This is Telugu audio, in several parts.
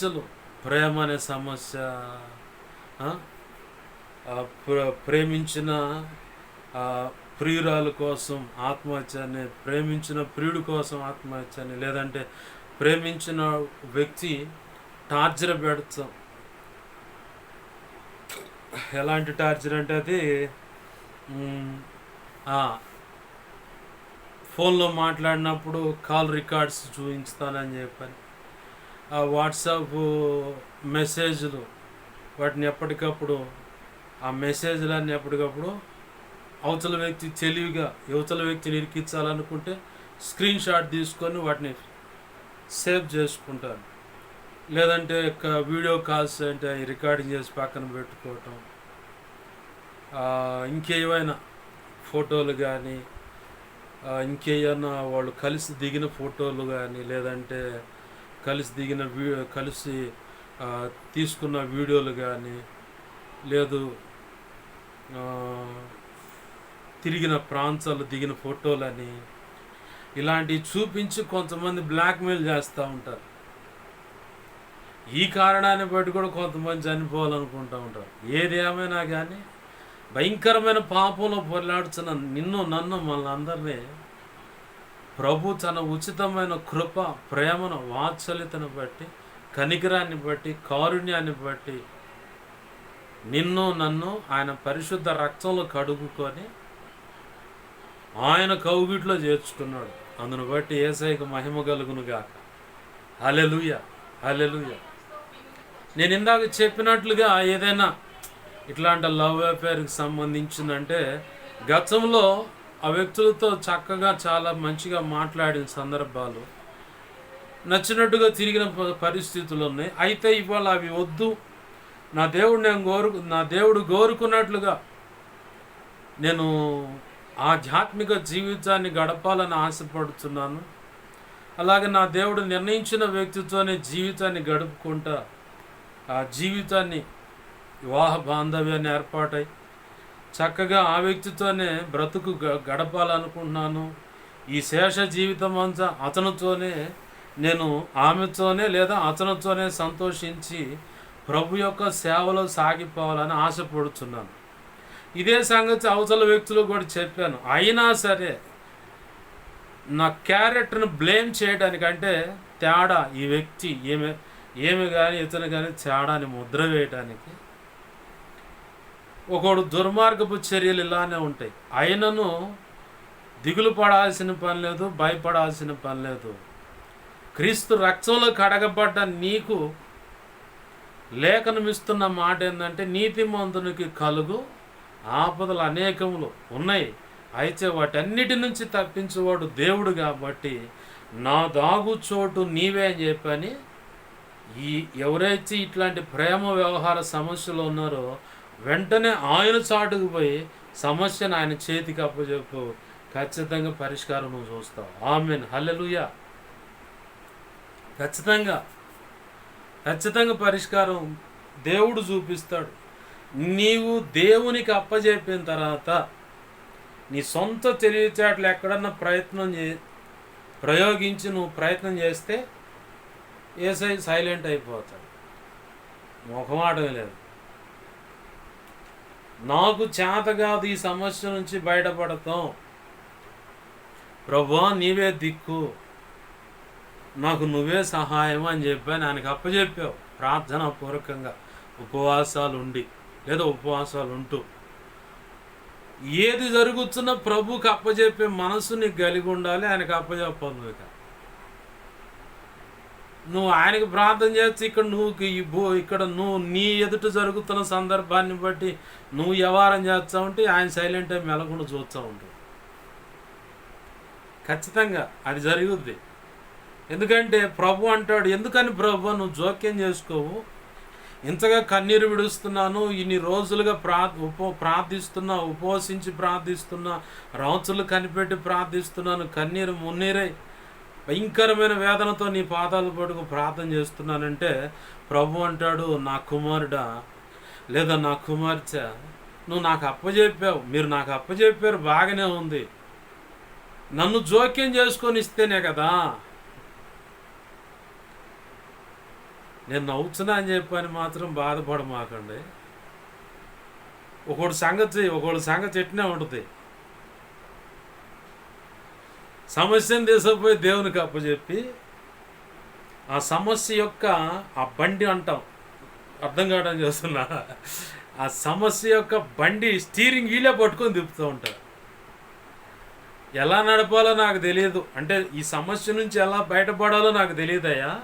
సమస్యలు? ప్రేమ అనే సమస్య ప్ర- ప్రేమించిన ప్రియురాల కోసం ఆత్మహత్య అని ప్రేమించిన ప్రియుడి కోసం ఆత్మహత్య అని లేదంటే ప్రేమించిన వ్యక్తి టార్చర్ పెడతాం. ఎలాంటి టార్చర్ అంటే అది ఫోన్లో మాట్లాడినప్పుడు కాల్ రికార్డ్స్ చూపించుతానని చెప్పని. ఆ వాట్సాప్ మెసేజ్లు వాటిని ఎప్పటికప్పుడు ఆ మెసేజ్లన్నీ ఎప్పటికప్పుడు అవతల వ్యక్తి తెలివిగా యువతల వ్యక్తిని ఇరికించాలనుకుంటే స్క్రీన్ షాట్ తీసుకొని వాటిని సేవ్ చేసుకుంటారు. లేదంటే వీడియో కాల్స్ అంటే రికార్డింగ్ చేసి పక్కన పెట్టుకోవటం. ఇంకేమైనా ఫోటోలు కానీ ఇంకేమైనా వాళ్ళు కలిసి దిగిన ఫోటోలు కానీ లేదంటే కలిసి దిగిన వీ కలిసి తీసుకున్న వీడియోలు కానీ లేదు తిరిగిన ప్రాంతాలు దిగిన ఫోటోలని ఇలాంటివి చూపించి కొంతమంది బ్లాక్మెయిల్ చేస్తూ ఉంటారు. ఈ కారణాన్ని బట్టి కూడా కొంతమంది చనిపోవాలనుకుంటూ ఉంటారు. ఏది ఏమైనా కానీ భయంకరమైన పాపంలో పొరలాడుతున్న నిన్ను నన్ను మనందరినీ ప్రభు తన ఉచితమైన కృప ప్రేమను వాత్సల్యతను బట్టి కనికరాన్ని బట్టి కారుణ్యాన్ని బట్టి నిన్ను నన్ను ఆయన పరిశుద్ధ రక్తంలో కడుగుకొని ఆయన కౌగిట్లో చేర్చుకున్నాడు. అందును బట్టి ఏసైకి మహిమ కలుగునుగాక హలెలుయ హలెలుయ నేను ఇందాక చెప్పినట్లుగా ఏదైనా ఇట్లాంటి లవ్ అఫేర్కి సంబంధించిందంటే గతంలో ఆ వ్యక్తులతో చక్కగా చాలా మంచిగా మాట్లాడిన సందర్భాలు. నచ్చినట్టుగా తిరిగిన ప- పరిస్థితులు ఉన్నాయి. అయితే ఇవాళ అవి వద్దు. నా దేవుడు నేను కోరు నా దేవుడు కోరుకున్నట్లుగా నేను ఆధ్యాత్మిక జీవితాన్ని గడపాలని ఆశపడుతున్నాను. అలాగే నా దేవుడు నిర్ణయించిన వ్యక్తితోనే జీవితాన్ని గడుపుకుంటా ఆ జీవితాన్ని వివాహ బాంధవ్యాన్ని ఏర్పాటై చక్కగా ఆ వ్యక్తితోనే బ్రతుకు గ- గడపాలనుకుంటున్నాను. ఈ శేష జీవితం అంతా అతనితోనే నేను ఆమెతోనే లేదా అతనితోనే సంతోషించి ప్రభు యొక్క సేవలో సాగిపోవాలని ఆశపడుతున్నాను ఇదే సంగతి అవతల వ్యక్తులు కూడా చెప్పాను. అయినా సరే నా క్యారెక్టర్ని బ్లేమ్ చేయడానికంటే తేడా ఈ వ్యక్తి ఏమి ఏమి కానీ ఇతను కానీ తేడాని ముద్ర వేయడానికి ఒకడు దుర్మార్గపు చర్యలు ఇలానే ఉంటాయి. అయినను దిగులు పడాల్సిన పని లేదు భయపడాల్సిన పని లేదు. క్రీస్తు రక్తంలో కడగబడ్డ నీకు లేఖనమిస్తున్న మాట ఏంటంటే నీతిమంతునికి కలుగు ఆపదలు అనేకములు ఉన్నాయి. అయితే వాటన్నిటి నుంచి తప్పించేవాడు దేవుడు కాబట్టి నా దాగు చోటు నీవే అని చెప్పని ఈ ఎవరైతే ఇట్లాంటి ప్రేమ వ్యవహార సమస్యలు ఉన్నారో వెంటనే ఆయన చాటుకు పోయి సమస్యను ఆయన చేతికి అప్పచెప్పు ఖచ్చితంగా పరిష్కారం నువ్వు చూస్తావు. ఆమెన్. హల్లెలుయా. ఖచ్చితంగా. ఖచ్చితంగా పరిష్కారం దేవుడు చూపిస్తాడు. నీవు దేవునికి అప్పజెప్పిన తర్వాత నీ సొంత తెలివితేటలు ఎక్కడన్నా ప్రయత్నం చే ప్రయోగించి నువ్వు ప్రయత్నం చేస్తే ఏసై సైలెంట్ అయిపోతాడు. ముఖమాటం లేదు. నాకు చేత కాదు ఈ సమస్య నుంచి బయటపడతాం ప్రభా నీవే దిక్కు. నాకు నువ్వే సహాయం అని చెప్పాను. ఆయనకు అప్పచెప్పావు ప్రార్థన పూర్వకంగా. ఉపవాసాలు ఉండి లేదా ఉపవాసాలు ఉంటూ ఏది జరుగుతున్నా ప్రభుకి అప్పచెప్పే మనసు నీకు కలిగి ఉండాలి. ఆయనకు అప్పచెప్పాలి నువ్వు నువ్వు ఆయనకి ప్రార్థన చేస్తే ఇక్కడ నువ్వు ఈ భూ ఇక్కడ నువ్వు నీ ఎదుట జరుగుతున్న సందర్భాన్ని బట్టి నువ్వు వ్యవహారం చేస్తా ఉంటే ఆయన సైలెంట్ అయి మెలకుండా చూస్తూ ఉంటావు ఖచ్చితంగా అది జరుగుద్ది. ఎందుకంటే ప్రభు అంటాడు ఎందుకని ప్రభు నువ్వు జోక్యం చేసుకోవు? ఇంతగా కన్నీరు విడుస్తున్నాను ఇన్ని రోజులుగా ప్రా ఉప ప్రార్థిస్తున్నా ఉపవసించి ప్రార్థిస్తున్నా రౌతులు కనిపెట్టి ప్రార్థిస్తున్నాను కన్నీరు మున్నీరై భయంకరమైన వేదనతో నీ పాదాలు పడుకు ప్రార్థన చేస్తున్నానంటే ప్రభు అంటాడు నా కుమారుడా లేదా నా కుమార్తె నువ్వు నాకు అప్పచెప్పావు మీరు నాకు అప్పచెప్పారు బాగానే ఉంది. నన్ను జోక్యం చేసుకొని ఇస్తేనే కదా. నేను నవ్వుతున్నా అని చెప్పని మాత్రం బాధపడమాకండి. ఒకడు సంగతి ఒకడు సంగతి ఎట్నే ఉంటుంది? సమస్యను తీసుకుపోయి దేవునికి అప్పచెప్పి ఆ సమస్య యొక్క ఆ బండి అంటాం. అర్థం కావడం చేస్తున్నా. ఆ సమస్య యొక్క బండి స్టీరింగ్ వీలే పట్టుకొని తిప్పుతూ ఉంటారు. ఎలా నడపాలో నాకు తెలియదు. అంటే ఈ సమస్య నుంచి ఎలా బయటపడాలో నాకు తెలియదయ్యా.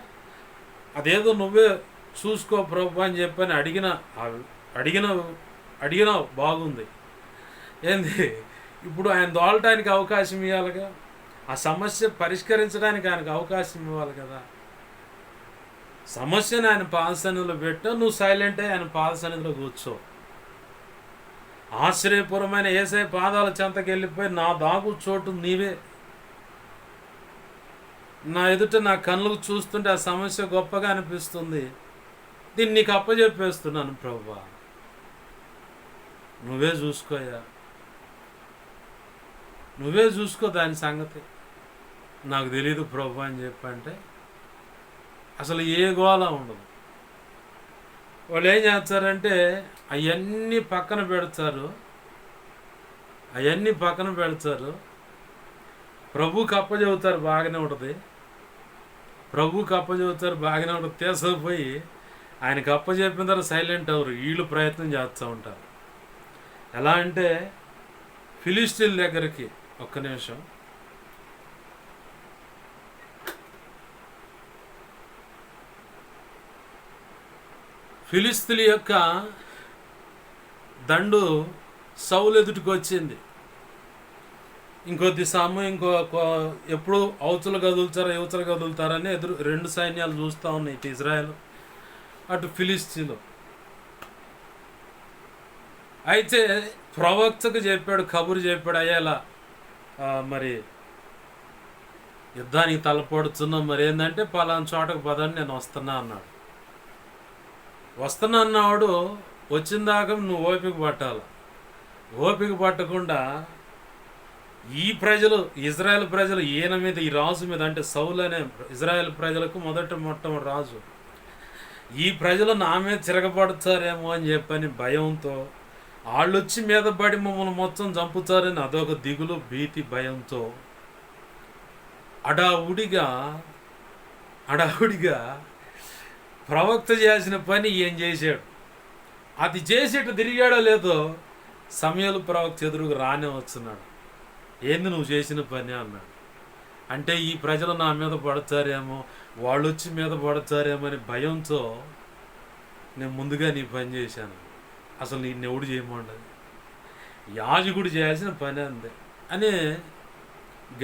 అదేదో నువ్వే చూసుకో ప్రభు అని చెప్పని అడిగిన అడిగిన అడిగిన అడిగినావు. బాగుంది. ఏంది? ఇప్పుడు ఆయన దోలటానికి అవకాశం ఇవ్వాలిగా ఆ సమస్య పరిష్కరించడానికి ఆయనకు అవకాశం ఇవ్వాలి కదా. సమస్యను ఆయన పాదసన్నిధిలో పెట్టు నువ్వు సైలెంట్ అయి ఆయన పాదసన్నిధిలో కూర్చో. ఆశ్చర్యపూర్వమైన ఏసై పాదాల చెంతకి వెళ్ళిపోయి నా దాగు చోటు నీవే. నా ఎదుట నా కళ్ళకు చూస్తుంటే ఆ సమస్య గొప్పగా అనిపిస్తుంది. దీన్ని నీకు అప్పచెప్పేస్తున్నాను ప్రభా నువ్వే చూసుకోయా నువ్వే చూసుకో దాని సంగతి. నాకు తెలియదు ప్రభు అని చెప్పంటే అసలు ఏ గోళ ఉండదు. వాళ్ళు ఏం చేస్తారంటే అవన్నీ పక్కన పెడతారు. అవన్నీ పక్కన పెడతారు. ప్రభుకి అప్పచెబుతారు బాగానే ఉంటుంది. ప్రభుకి అప్పచెబుతారు బాగానే ఉంటుంది. తీసుకుపోయి ఆయనకి అప్పచెప్పిన తర్వాత సైలెంట్ అవరు వీళ్ళు ప్రయత్నం చేస్తూ ఉంటారు. ఎలా అంటే ఫిలిస్టీన్ దగ్గరికి ఒక్క నిమిషం. ఫిలిస్తీన్ల యొక్క దండు సౌలెదుటికి వచ్చింది. ఇంకొద్ది సమయం ఇంకో ఎప్పుడు అవతలు కదులుతారా యువతలు కదులుతారని ఎదురు రెండు సైన్యాలు చూస్తూ ఉన్నాయి ఇటు ఇజ్రాయెల్ అటు ఫిలిస్తీన్లు. అయితే ప్రవక్తకు చెప్పాడు కబురు చెప్పాడు అయ్యేలా మరి యుద్ధానికి తలపడుతున్నాం మరి ఏంటంటే పలానా చోటకు పదని నేను వస్తున్నా అన్నాడు. వస్తున్నా అన్నవాడు వచ్చినదాకా నువ్వు ఓపిక పట్టాలి. ఓపిక పట్టకుండా ఈ ప్రజలు ఇజ్రాయెల్ ప్రజలు ఈయన మీద ఈ రాజు మీద అంటే సౌలు అనే ఇజ్రాయెల్ ప్రజలకు మొదట మొట్టమొదటి రాజు. ఈ ప్రజలు నా మీద తిరగబడతారేమో అని చెప్పని భయంతో వాళ్ళొచ్చి మీద పడి మమ్మల్ని మొత్తం చంపుతారని అదొక దిగులు భీతి భయంతో అడావుడిగా అడావుడిగా ప్రవక్త చేసిన పని ఏం చేశాడు? అది చేసేట్టు తిరిగాడో లేదో సమయాలు ప్రవక్త ఎదురుకు రానే వస్తున్నాడు. ఏంది నువ్వు చేసిన పని అన్నాడు. అంటే ఈ ప్రజలు నా మీద పడతారేమో వాళ్ళు వచ్చి మీద పడతారేమో అని భయంతో నేను ముందుగా నీ పని చేశాను. అసలు నీ ఎవడు చేయమండదు యాజకుడు చేయాల్సిన పని అందే అని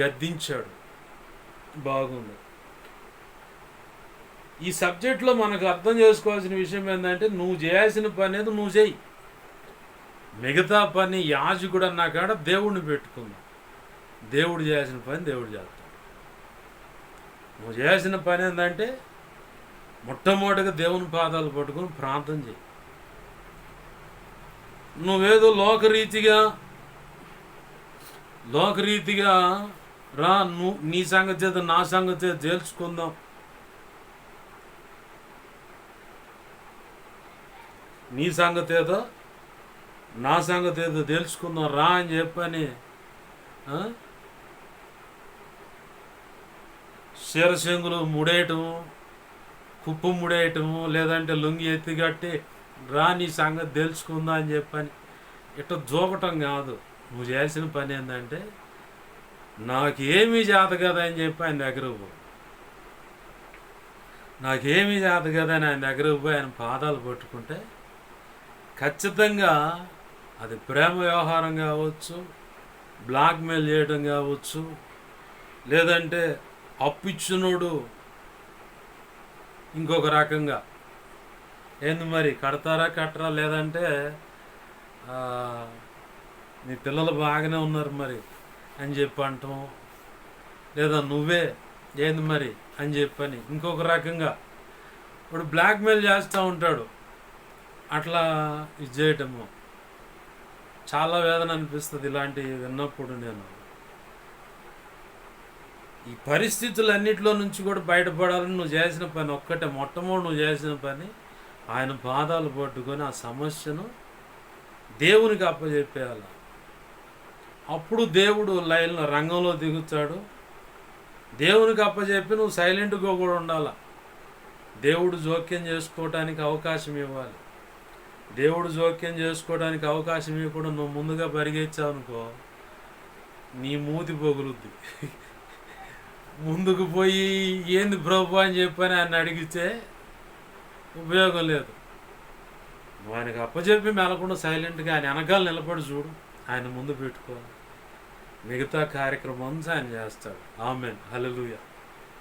గద్దించాడు. బాగుంది. ఈ సబ్జెక్ట్లో మనకు అర్థం చేసుకోవాల్సిన విషయం ఏంటంటే నువ్వు చేయాల్సిన పని అనేది నువ్వు చేయి మిగతా పని యాజకుడు అన్నా కాడ దేవుడిని పెట్టుకుందాం. దేవుడు చేయాల్సిన పని దేవుడు చేస్తాడు. నువ్వు చేయాల్సిన పని ఏంటంటే మొట్టమొదటిగా దేవుని పాదాలు పట్టుకొని ప్రార్థన చేయి నువ్వేదో లోకరీతిగా లోకరీతిగా రా నువ్వు నీ సంగతి చేత నా సంగతి చేత తేల్చుకుందాం. నీ సంగతి ఏదో నా సంగతి ఏదో తెలుసుకుందాం రా అని చెప్పని ఆ? ముడేయటము కుప్పు ముడేయటము లేదంటే లుంగి ఎత్తిగట్టి రా నీ సంగతి తెలుసుకుందా అని చెప్పని ఇట్లా జోకటం కాదు నువ్వు చేయాల్సిన పని ఏంటంటే నాకేమీ చేత కదా అని చెప్పి ఆయన దగ్గరకు పో నాకేమీ చేత కదా అని ఆయన దగ్గరకు పోయి ఆయన పాదాలు పట్టుకుంటే ఖచ్చితంగా అది ప్రేమ వ్యవహారం కావచ్చు బ్లాక్మెయిల్ చేయడం కావచ్చు లేదంటే అప్పిచ్చినోడు ఇంకొక రకంగా. ఏంది మరి కడతారా కట్టరా లేదంటే నీ మీ పిల్లలు బాగానే ఉన్నారు మరి అని చెప్పి అంటాం. లేదా నువ్వే ఏంది మరి అని చెప్పని ఇంకొక రకంగా. ఇప్పుడు బ్లాక్మెయిల్ చేస్తూ ఉంటాడు. అట్లా ఇది చేయటము. చాలా వేదన అనిపిస్తుంది ఇలాంటివి విన్నప్పుడు నేను. ఈ పరిస్థితులన్నిటిలో నుంచి కూడా బయటపడాలని నువ్వు చేసిన పని ఒక్కటే మొట్టమొదటి నువ్వు చేసిన పని ఆయన పాదాలు పట్టుకొని ఆ సమస్యను దేవునికి అప్పచెప్పేయాలి అప్పుడు దేవుడు లైన్లో రంగంలో దిగుతాడు. దేవునికి అప్పచెప్పి నువ్వు సైలెంట్గా కూడా ఉండాలి. దేవుడు జోక్యం చేసుకోవటానికి అవకాశం ఇవ్వాలి. దేవుడు జోక్యం చేసుకోవడానికి అవకాశం ఇవ్వకుండా నువ్వు ముందుగా పరిగెత్తావు అనుకో నీ మూతి పొగులుద్ది. ముందుకు పోయి ఏంది ప్రభు అని చెప్పని ఆయన అడిగితే ఉపయోగం లేదు. నువ్వు ఆయనకు అప్పచెప్పి మెలకుండా సైలెంట్గా ఆయన వెనకాల నిలబడి చూడు ఆయన ముందు పెట్టుకో. మిగతా కార్యక్రమం అంతా ఆయన చేస్తాడు. ఆమెన్. హలలుయా